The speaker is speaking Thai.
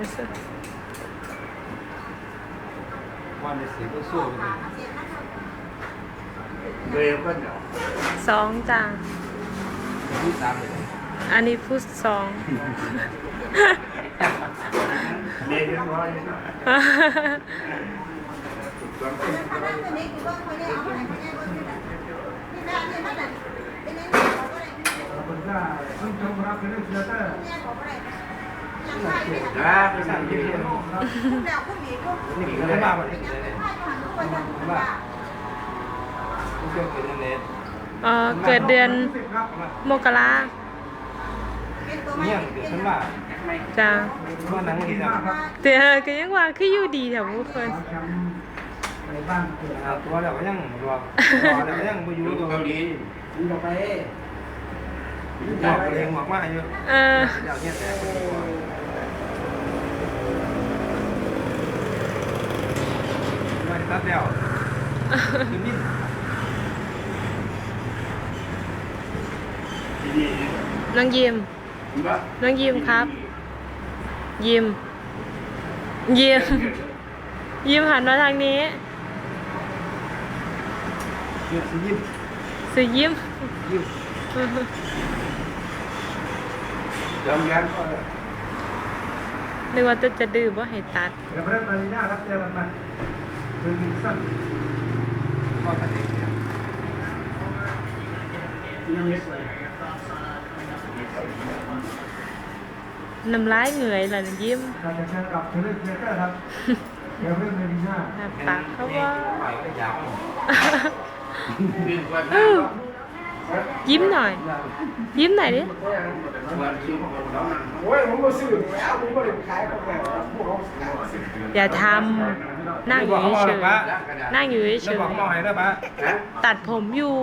วันในสีก็สู้กันเร็วก็เนาะสองจ้าที่สามเลยอันนี้พูดสองเรียบร้อยเนาะสองคนค นก็ต้องชมรับเป็นเรื่องเชื่อเตอร์นะไปสั่งที่นี่นี่กินได้มากกว่านี้เลยว่าไม่เชื่อกินนั่นเองเออเกิดเดือนสิบครับมกราเนี่ยเกิดขึ้นว่าจ้าว่านังนี่นะแต่ก็ยังว่าคืออยู่ดีแถวผู้คนแชมป์ในบ้านเกิดเอาตัวแล้วก็ยังรอรอแล้วก็ยังไปอยู่อยู่ตัวเกาหลีดีต่อไปบอกเองบอกว่าอายุเออ เดี๋ยวเนี่ยแต่ไม่ตัดแล้วคือนิ่มที่นี่น้องยิมว่าน้องยิมครับ ยิม ยิม ยิมหันมาทางนี้คือสิยิ้มสือยิ้มยิ้มจำยันก็นึกว่าจะจะดื้อว่าให้ตัดเดี๋ยวเริ่มมาลีน่ารับเจอกันมา เป็นสั้นก็ตัดเองเนี่ยยังเล็กเลยน้ำลายเหงื่อยล่ะยิ้มการจะเชิญกับเรื่องเชื่อเตอร์ครับเดี๋ยวเรื่องมาลีน่าหน้าปากเขาว่าไปก็ ยาวคือวันเอนั้นอยิ้มหน่อย ยิ้มหน่อยดิวันคิวของเราโอ้ยผมมาซื้อแล้วผมก็เลยขายของแบบพวกเขาอย่าทำนั่งอยู่เฉยๆนั่งอยู่เฉแล้วยบอกหมอให้แล้วปะฮะๆตัดผมอยู่